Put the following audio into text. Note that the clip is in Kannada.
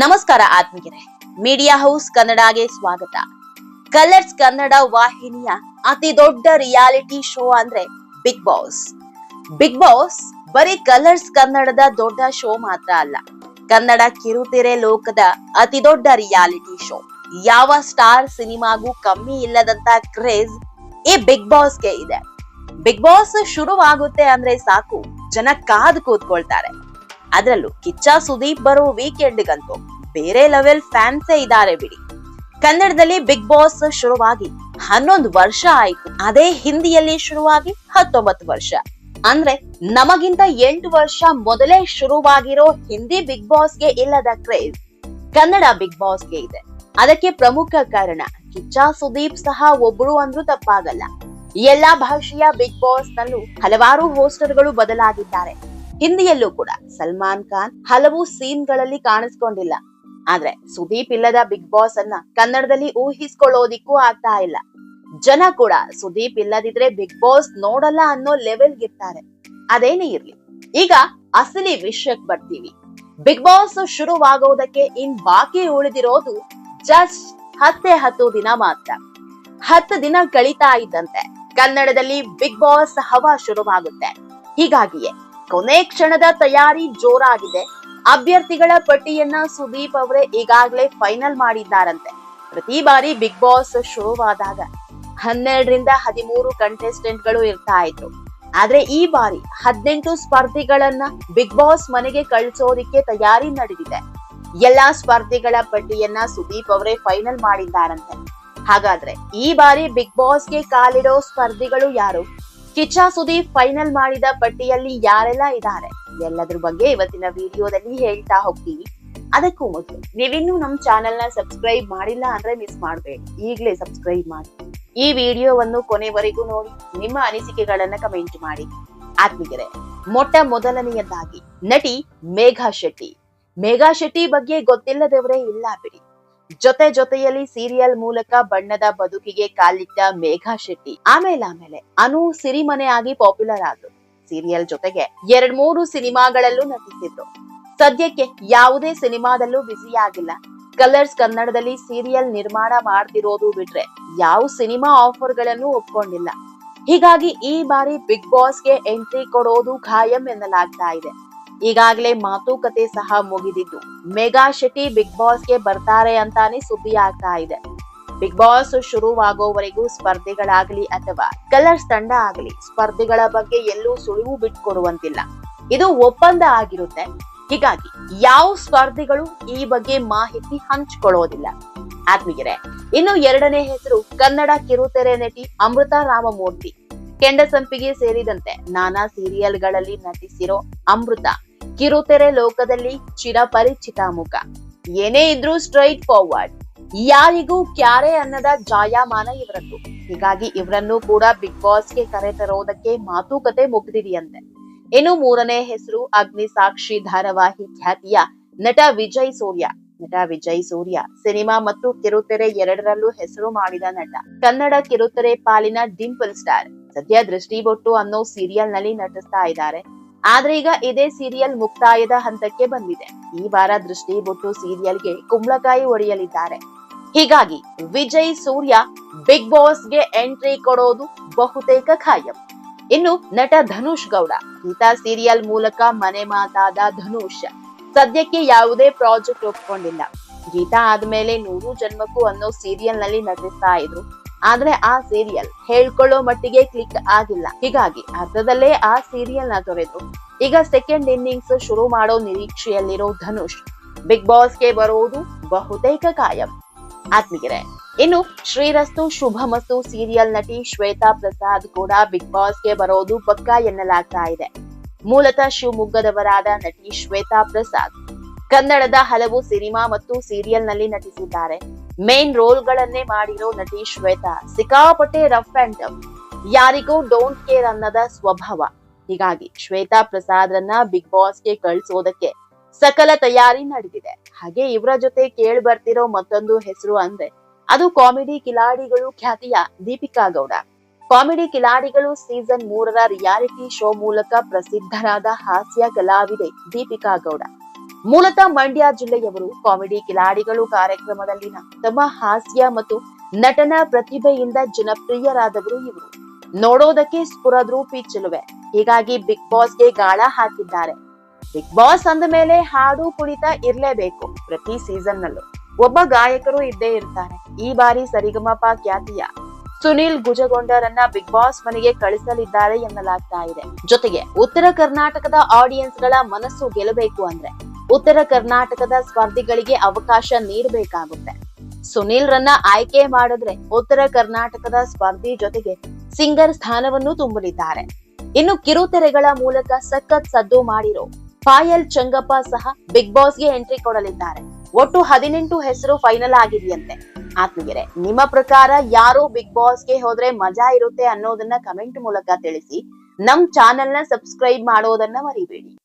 ನಮಸ್ಕಾರ ಆತ್ಮೀಯರೇ. ಮೀಡಿಯಾ ಹೌಸ್ ಕನ್ನಡಗೆ ಸ್ವಾಗತ. ಕಲರ್ಸ್ ಕನ್ನಡ ವಾಹಿನಿಯ ಅತಿ ದೊಡ್ಡ ರಿಯಾಲಿಟಿ ಶೋ ಅಂದ್ರೆ ಬಿಗ್ ಬಾಸ್ ಬಿಗ್ ಬಾಸ್ ಬರೀ ಕಲರ್ಸ್ ಕನ್ನಡದ ದೊಡ್ಡ ಶೋ ಮಾತ್ರ ಅಲ್ಲ. ಕನ್ನಡ ಕಿರುತೆರೆ ಲೋಕದ ಅತಿ ದೊಡ್ಡ ರಿಯಾಲಿಟಿ ಶೋ ಯಾವ ಸ್ಟಾರ್ ಸಿನಿಮಾಗೂ ಕಮ್ಮಿ ಇಲ್ಲದಂತ ಕ್ರೇಜ್ ಈ ಬಿಗ್ ಬಾಸ್ಗೆ ಇದೆ. ಬಿಗ್ ಬಾಸ್ ಶುರುವಾಗುತ್ತೆ ಅಂದ್ರೆ ಸಾಕು. ಜನ ಕಾದು ಕೂತ್ಕೊಳ್ತಾರೆ. ಅದರಲ್ಲೂ ಕಿಚ್ಚ ಸುದೀಪ್ ಬರೋ ವೀಕೆಂಡ್ಗಂತೂ ಬೇರೆ ಲೆವೆಲ್ ಫ್ಯಾನ್ಸೇ ಇದ್ದಾರೆ ಬಿಡಿ. ಕನ್ನಡದಲ್ಲಿ ಬಿಗ್ ಬಾಸ್ ಶುರುವಾಗಿ ಹನ್ನೊಂದು ವರ್ಷ ಆಯ್ತು. ಅದೇ ಹಿಂದಿಯಲ್ಲಿ ಶುರುವಾಗಿ ಹತ್ತೊಂಬತ್ತು ವರ್ಷ. ಅಂದ್ರೆ ನಮಗಿಂತ ಎಂಟು ವರ್ಷ ಮೊದಲೇ ಶುರುವಾಗಿರೋ ಹಿಂದಿ ಬಿಗ್ ಬಾಸ್ಗೆ ಇಲ್ಲದ ಕ್ರೇಜ್ ಕನ್ನಡ ಬಿಗ್ ಬಾಸ್ಗೆ ಇದೆ. ಅದಕ್ಕೆ ಪ್ರಮುಖ ಕಾರಣ ಕಿಚ್ಚ ಸುದೀಪ್ ಸಹ ಒಬ್ರು ಅಂದ್ರೂ ತಪ್ಪಾಗಲ್ಲ. ಎಲ್ಲಾ ಭಾಷೆಯ ಬಿಗ್ ಬಾಸ್ ನಲ್ಲೂ ಹಲವಾರು ಹೋಸ್ಟರ್ಗಳು ಬದಲಾಗಿದ್ದಾರೆ. ಹಿಂದಿಯಲ್ಲೂ ಕೂಡ ಸಲ್ಮಾನ್ ಖಾನ್ ಹಲವು ಸೀನ್ಗಳಲ್ಲಿ ಕಾಣಿಸ್ಕೊಂಡಿಲ್ಲ. ಆದ್ರೆ ಸುದೀಪ್ ಇಲ್ಲದ ಬಿಗ್ ಬಾಸ್ ಅನ್ನ ಕನ್ನಡದಲ್ಲಿ ಊಹಿಸ್ಕೊಳ್ಳೋದಿಕ್ಕೂ ಆಗ್ತಾ ಇಲ್ಲ. ಜನ ಕೂಡ ಸುದೀಪ್ ಇಲ್ಲದಿದ್ರೆ ಬಿಗ್ ಬಾಸ್ ನೋಡಲ್ಲ ಅನ್ನೋ ಲೆವೆಲ್ ಇರ್ತಾರೆ. ಅದೇನೇ ಇರ್ಲಿ. ಈಗ ಅಸಲಿ ವಿಷಯಕ್ಕೆ ಬರ್ತೀವಿ. ಬಿಗ್ ಬಾಸ್ ಶುರುವಾಗೋದಕ್ಕೆ ಇನ್ ಬಾಕಿ ಉಳಿದಿರೋದು ಜಸ್ಟ್ ಹತ್ತೇ ಹತ್ತು ದಿನ ಮಾತ್ರ. ಹತ್ತು ದಿನ ಕಳೀತಾ ಇದ್ದಂತೆ ಕನ್ನಡದಲ್ಲಿ ಬಿಗ್ ಬಾಸ್ ಹವಾ ಶುರುವಾಗುತ್ತೆ. ಹೀಗಾಗಿಯೇ ಕೊನೆ ಕ್ಷಣದ ತಯಾರಿ ಜೋರಾಗಿದೆ. ಅಭ್ಯರ್ಥಿಗಳ ಪಟ್ಟಿಯನ್ನ ಸುದೀಪ್ ಅವರೇ ಈಗಾಗಲೇ ಫೈನಲ್ ಮಾಡಿದ್ದಾರಂತೆ. ಪ್ರತಿ ಬಾರಿ ಬಿಗ್ ಬಾಸ್ ಶುರುವಾದಾಗ ಹನ್ನೆರಡರಿಂದ ಹದಿಮೂರು ಕಂಟೆಸ್ಟೆಂಟ್ಗಳು ಇರ್ತಾ ಇದ್ರು. ಆದ್ರೆ ಈ ಬಾರಿ ಹದಿನೆಂಟು ಸ್ಪರ್ಧಿಗಳನ್ನ ಬಿಗ್ ಬಾಸ್ ಮನೆಗೆ ಕಳಿಸೋದಿಕ್ಕೆ ತಯಾರಿ ನಡೆದಿದೆ. ಎಲ್ಲಾ ಸ್ಪರ್ಧಿಗಳ ಪಟ್ಟಿಯನ್ನ ಸುದೀಪ್ ಅವರೇ ಫೈನಲ್ ಮಾಡಿದ್ದಾರಂತೆ. ಹಾಗಾದ್ರೆ ಈ ಬಾರಿ ಬಿಗ್ ಬಾಸ್ಗೆ ಕಾಲಿಡೋ ಸ್ಪರ್ಧಿಗಳು ಯಾರು? ಕಿಚ್ಚ ಸುದೀಪ್ ಫೈನಲ್ ಮಾಡಿದ ಪಟ್ಟಿಯಲ್ಲಿ ಯಾರೆಲ್ಲ ಇದ್ದಾರೆ? ಎಲ್ಲದ್ರ ಬಗ್ಗೆ ಇವತ್ತಿನ ವಿಡಿಯೋದಲ್ಲಿ ಹೇಳ್ತಾ ಹೋಗ್ತೀವಿ. ಅದಕ್ಕೂ ಮೊದಲು ನೀವಿನ್ನೂ ನಮ್ ಚಾನೆಲ್ನ ಸಬ್ಸ್ಕ್ರೈಬ್ ಮಾಡಿಲ್ಲ ಅಂದ್ರೆ ಮಿಸ್ ಮಾಡಬೇಡಿ. ಈಗಲೇ ಸಬ್ಸ್ಕ್ರೈಬ್ ಮಾಡಿ. ಈ ವಿಡಿಯೋವನ್ನು ಕೊನೆವರೆಗೂ ನೋಡಿ, ನಿಮ್ಮ ಅನಿಸಿಕೆಗಳನ್ನ ಕಮೆಂಟ್ ಮಾಡಿ. ಆತ್ಮೀಯರೇ, ಮೊಟ್ಟ ಮೊದಲನೆಯದಾಗಿ ನಟಿ ಮೇಘಾ ಶೆಟ್ಟಿ. ಮೇಘಾ ಶೆಟ್ಟಿ ಬಗ್ಗೆ ಗೊತ್ತಿಲ್ಲದವರೇ ಇಲ್ಲ ಬಿಡಿ. ಜೊತೆ ಜೊತೆಯಲ್ಲಿ ಸೀರಿಯಲ್ ಮೂಲಕ ಬಣ್ಣದ ಬದುಕಿಗೆ ಕಾಲಿಟ್ಟ ಮೇಘಾ ಶೆಟ್ಟಿ. ಆಮೇಲೆ ಆಮೇಲೆ ಅನು ಸಿರಿಮನೆ ಆಗಿ ಪಾಪ್ಯುಲರ್ ಆದ್ರು. ಸೀರಿಯಲ್ ಜೊತೆಗೆ ಎರಡ್ ಮೂರು ಸಿನಿಮಾಗಳಲ್ಲೂ ನಟಿಸಿದ್ರು. ಸದ್ಯಕ್ಕೆ ಯಾವುದೇ ಸಿನಿಮಾದಲ್ಲೂ ಬ್ಯುಸಿ ಆಗಿಲ್ಲ. ಕಲರ್ಸ್ ಕನ್ನಡದಲ್ಲಿ ಸೀರಿಯಲ್ ನಿರ್ಮಾಣ ಮಾಡ್ತಿರೋದು ಬಿಟ್ರೆ ಯಾವ ಸಿನಿಮಾ ಆಫರ್ಗಳನ್ನು ಒಪ್ಕೊಂಡಿಲ್ಲ. ಹೀಗಾಗಿ ಈ ಬಾರಿ ಬಿಗ್ ಬಾಸ್ಗೆ ಎಂಟ್ರಿ ಕೊಡೋದು ಖಾಯಂ ಎನ್ನಲಾಗ್ತಾ ಇದೆ. ಈಗಾಗಲೇ ಮಾತುಕತೆ ಸಹ ಮುಗಿದಿದ್ದು. ಮೆಗಾ ಶೆಟ್ಟಿ ಬಿಗ್ ಬಾಸ್ಗೆ ಬರ್ತಾರೆ ಅಂತಾನೆ ಸುದ್ದಿ ಆಗ್ತಾ ಇದೆ. ಬಿಗ್ ಬಾಸ್ ಶುರುವಾಗೋವರೆಗೂ ಸ್ಪರ್ಧೆಗಳಾಗಲಿ ಅಥವಾ ಕಲರ್ಸ್ ತಂಡ ಆಗಲಿ ಸ್ಪರ್ಧಿಗಳ ಬಗ್ಗೆ ಎಲ್ಲೂ ಸುಳಿವು ಬಿಟ್ಕೊಡುವಂತಿಲ್ಲ. ಇದು ಒಪ್ಪಂದ ಆಗಿರುತ್ತೆ. ಹೀಗಾಗಿ ಯಾವ ಸ್ಪರ್ಧಿಗಳು ಈ ಬಗ್ಗೆ ಮಾಹಿತಿ ಹಂಚಿಕೊಳ್ಳೋದಿಲ್ಲ. ಆತ್ಮೀಯರೇ, ಇನ್ನು ಎರಡನೇ ಹೆಸರು ಕನ್ನಡ ಕಿರುತೆರೆ ನಟಿ ಅಮೃತ ರಾಮಮೂರ್ತಿ. ಕೆಂಡಸಂಪಿಗೆ ಸೇರಿದಂತೆ ನಾನಾ ಸೀರಿಯಲ್ಗಳಲ್ಲಿ ನಟಿಸಿರೋ ಅಮೃತ. ಕಿರುತೆರೆ ಲೋಕದಲ್ಲಿ ಚಿರಪರಿಚಿತ ಮುಖ. ಏನೇ ಇದ್ರೂ ಸ್ಟ್ರೈಟ್ ಫಾರ್ವರ್ಡ್ ಯಾರಿಗೂ ಕ್ಯಾರೆ ಅನ್ನದ ಜಾಯಮಾನ ಇವರದ್ದು. ಹೀಗಾಗಿ ಇವರನ್ನು ಕೂಡ ಬಿಗ್ ಬಾಸ್ಗೆ ಕರೆತರೋದಕ್ಕೆ ಮಾತುಕತೆ ಮುಗಿದಿದೆಯಂತೆ. ಇನ್ನು ಮೂರನೇ ಹೆಸರು ಅಗ್ನಿ ಸಾಕ್ಷಿ ಧಾರಾವಾಹಿ ಖ್ಯಾತಿಯ ನಟ ವಿಜಯ್ ಸೂರ್ಯ. ನಟ ವಿಜಯ್ ಸೂರ್ಯ ಸಿನಿಮಾ ಮತ್ತು ಕಿರುತೆರೆ ಎರಡರಲ್ಲೂ ಹೆಸರು ಮಾಡಿದ ನಟ. ಕನ್ನಡ ಕಿರುತೆರೆ ಪಾಲಿನ ಡಿಂಪಲ್ ಸ್ಟಾರ್. ಸದ್ಯ ದೃಷ್ಟಿಬೊಟ್ಟು ಅನ್ನೋ ಸೀರಿಯಲ್ನಲ್ಲಿ ನಟಿಸ್ತಾ ಇದ್ದಾರೆ. ಆದ್ರೆ ಈಗ ಇದೇ ಸೀರಿಯಲ್ ಮುಕ್ತಾಯದ ಹಂತಕ್ಕೆ ಬಂದಿದೆ. ಈ ವಾರ ಸೀರಿಯಲ್ ಸೀರಿಯಲ್ಗೆ ಕುಂಬಳಕಾಯಿ ಒಡೆಯಲಿದ್ದಾರೆ ಹೀಗಾಗಿ ವಿಜಯ್, ಸೂರ್ಯ ಬಿಗ್ ಬಾಸ್ಗೆ ಎಂಟ್ರಿ ಕೊಡೋದು ಬಹುತೇಕ ಖಾಯಂ. ಇನ್ನು ನಟ ಧನುಷ್ ಗೌಡ ಗೀತಾ ಸೀರಿಯಲ್ ಮೂಲಕ ಮನೆ ಮಾತಾದ ಧನುಷ್, ಸದ್ಯಕ್ಕೆ ಯಾವುದೇ ಪ್ರಾಜೆಕ್ಟ್ ಒಪ್ಕೊಂಡಿಲ್ಲ. ಗೀತಾ ಆದ್ಮೇಲೆ ನೂರು ಜನ್ಮಕ್ಕೂ ಅನ್ನೋ ಸೀರಿಯಲ್ನಲ್ಲಿ ನಟಿಸ್ತಾ ಇದ್ರು. ಆದ್ರೆ ಆ ಸೀರಿಯಲ್ ಹೇಳ್ಕೊಳ್ಳೋ ಮಟ್ಟಿಗೆ ಕ್ಲಿಕ್ ಆಗಿಲ್ಲ. ಹೀಗಾಗಿ ಅರ್ಧದಲ್ಲೇ ಆ ಸೀರಿಯಲ್ನ ತೊರೆದು ಈಗ ಸೆಕೆಂಡ್ ಇನ್ನಿಂಗ್ಸ್ ಶುರು ಮಾಡೋ ನಿರೀಕ್ಷೆಯಲ್ಲಿರೋ ಧನುಷ್ ಬಿಗ್ ಬಾಸ್ಗೆ ಬರೋದು ಬಹುತೇಕ ಕಾಯಂ. ಆತ್ಮೀಯರೇ, ಇನ್ನು ಶ್ರೀರಸ್ತು ಶುಭಮಸ್ತು ಸೀರಿಯಲ್ ನಟಿ ಶ್ವೇತಾ ಪ್ರಸಾದ್ ಕೂಡ ಬಿಗ್ ಬಾಸ್ಗೆ ಬರೋದು ಪಕ್ಕಾ ಎನ್ನಲಾಗ್ತಾ ಇದೆ. ಮೂಲತಃ ಶಿವಮೊಗ್ಗದವರಾದ ನಟಿ ಶ್ವೇತಾ ಪ್ರಸಾದ್ ಕನ್ನಡದ ಹಲವು ಸಿನಿಮಾ ಮತ್ತು ಸೀರಿಯಲ್ನಲ್ಲಿ ನಟಿಸಿದ್ದಾರೆ. ಮೇನ್ ರೋಲ್ ಗಳನ್ನೇ ಮಾಡಿರೋ ನಟಿ ಶ್ವೇತಾ. ಸಿಕ್ಕಾಪಟ್ಟೆ ರಫ್ ಅಂಡ್ ಟಫ್ ಯಾರಿಗೂ ಡೋಂಟ್ ಕೇರ್ ಅನ್ನದ ಸ್ವಭಾವ. ಹೀಗಾಗಿ ಶ್ವೇತಾ ಪ್ರಸಾದ್ರನ್ನ ಬಿಗ್ ಬಾಸ್ಗೆ ಕಳ್ಸೋದಕ್ಕೆ ಸಕಲ ತಯಾರಿ ನಡೆದಿದೆ. ಹಾಗೆ ಇವರ ಜೊತೆ ಕೇಳಿ ಬರ್ತಿರೋ ಮತ್ತೊಂದು ಹೆಸರು ಅಂದ್ರೆ ಅದು ಕಾಮಿಡಿ ಕಿಲಾಡಿಗಳು ಖ್ಯಾತಿಯ ದೀಪಿಕಾ ಗೌಡ. ಕಾಮಿಡಿ ಕಿಲಾಡಿಗಳು ಸೀಸನ್ ಮೂರರ ರಿಯಾಲಿಟಿ ಶೋ ಮೂಲಕ ಪ್ರಸಿದ್ಧರಾದ ಹಾಸ್ಯ ಕಲಾವಿದೆ ದೀಪಿಕಾ ಗೌಡ. ಮೂಲತಃ ಮಂಡ್ಯ ಜಿಲ್ಲೆಯವರು ಕಾಮಿಡಿ ಕಿಲಾಡಿಗಳು ಕಾರ್ಯಕ್ರಮದಲ್ಲಿನ ತಮ್ಮ ಹಾಸ್ಯ ಮತ್ತು ನಟನ ಪ್ರತಿಭೆಯಿಂದ ಜನಪ್ರಿಯರಾದವರು ಇವರು. ನೋಡೋದಕ್ಕೆ ಸ್ಫುರದ್ರೂಪಿ ಚೆಲುವೆ. ಹೀಗಾಗಿ ಬಿಗ್ ಬಾಸ್ಗೆ ಗಾಳ ಹಾಕಿದ್ದಾರೆ. ಬಿಗ್ ಬಾಸ್ ಅಂದ ಮೇಲೆ ಹಾಡು ಕುಣಿತ ಇರಲೇಬೇಕು ಪ್ರತಿ ಸೀಸನ್ ನಲ್ಲೂ. ಒಬ್ಬ ಗಾಯಕರು ಇದ್ದೇ ಇರ್ತಾರೆ. ಈ ಬಾರಿ ಸರಿಗಮಪ ಖ್ಯಾತಿಯ ಸುನಿಲ್ ಗುಜಗೊಂಡರನ್ನ ಬಿಗ್ ಬಾಸ್ ಮನೆಗೆ ಕಳಿಸಲಿದ್ದಾರೆ ಎನ್ನಲಾಗ್ತಾ ಇದೆ. ಜೊತೆಗೆ ಉತ್ತರ ಕರ್ನಾಟಕದ ಆಡಿಯನ್ಸ್ಗಳ ಮನಸ್ಸು ಗೆಲ್ಲಬೇಕು ಅಂದ್ರೆ ಉತ್ತರ ಕರ್ನಾಟಕದ ಸ್ಪರ್ಧಿಗಳಿಗೆ ಅವಕಾಶ ನೀಡಬೇಕಾಗುತ್ತೆ. ಸುನೀಲ್ ರನ್ನ ಆಯ್ಕೆ ಮಾಡಿದ್ರೆ ಉತ್ತರ ಕರ್ನಾಟಕದ ಸ್ಪರ್ಧಿ ಜೊತೆಗೆ ಸಿಂಗರ್ ಸ್ಥಾನವನ್ನು ತುಂಬಲಿದ್ದಾರೆ. ಇನ್ನು ಕಿರುತೆರೆಗಳ ಮೂಲಕ ಸಖತ್ ಸದ್ದು ಮಾಡಿರೋ ಪಾಯಲ್ ಚಂಗಪ್ಪ ಸಹ ಬಿಗ್ ಬಾಸ್ಗೆ ಎಂಟ್ರಿ ಕೊಡಲಿದ್ದಾರೆ. ಒಟ್ಟು ಹದಿನೆಂಟು ಹೆಸರು ಫೈನಲ್ ಆಗಿದೆಯಂತೆ. ಆತ್ಮೀಯರೇ, ನಿಮ್ಮ ಪ್ರಕಾರ ಯಾರು ಬಿಗ್ ಬಾಸ್ಗೆ ಹೋದ್ರೆ ಮಜಾ ಇರುತ್ತೆ ಅನ್ನೋದನ್ನ ಕಮೆಂಟ್ ಮೂಲಕ ತಿಳಿಸಿ. ನಮ್ ಚಾನೆಲ್ನ ಸಬ್ಸ್ಕ್ರೈಬ್ ಮಾಡೋದನ್ನ ಮರಿಬೇಡಿ.